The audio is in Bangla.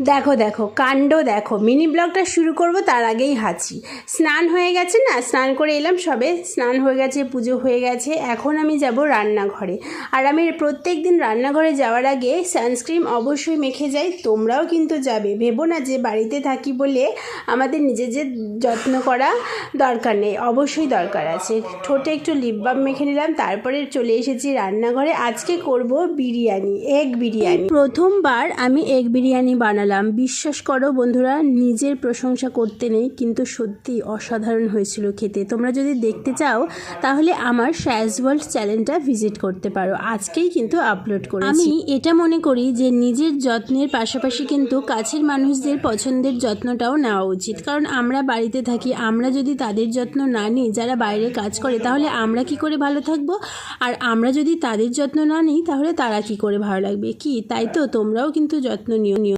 দেখো দেখো, কাণ্ড দেখো। মিনি ব্লগটা শুরু করব তার আগেই হাঁচি। স্নান হয়ে গেছে না? স্নান করে এলাম সবে। স্নান হয়ে গেছে, পুজো হয়ে গেছে। এখন আমি যাব রান্নাঘরে। আর আমি প্রত্যেক দিন রান্নাঘরে যাওয়ার আগে সানস্ক্রিন অবশ্যই মেখে যাই। তোমরাও কিন্তু যাবে। ভেবো না যে বাড়িতে থাকি বলে আমাদের নিজেদের যত্ন করা দরকার নেই। অবশ্যই দরকার আছে। ঠোঁটে একটু লিপ বাম মেখে নিলাম, তারপরে চলে এসেছি রান্নাঘরে। আজকে করব বিরিয়ানি এগ বিরিয়ানি। প্রথমবার আমি এগ বিরিয়ানি বানালাম বিশ্বাস করো বন্ধুরা, নিজের প্রশংসা করতে নেই, কিন্তু সত্যি অসাধারণ হয়েছিল খেতে। তোমরা যদি দেখতে চাও, তাহলে আমার শ্যাজ ওয়ার্ল্ড চ্যানেলটা ভিজিট করতে পারো। আজকেই কিন্তু আপলোড করেছি। আমি এটা মনে করি যে, নিজের যত্নের পাশাপাশি কিন্তু কাছের মানুষদের পছন্দের যত্নটাও নেওয়া উচিত। কারণ আমরা বাড়িতে থাকি, আমরা যদি তাদের যত্ন না নিই, যারা বাইরে কাজ করে, তাহলে আমরা কি করে ভালো থাকব? আর আমরা যদি তাদের যত্ন না নিই, তাহলে তারা কি করে ভালো লাগবে? কি? তাই তো তোমরাও কিন্তু যত্ন নিও নিও।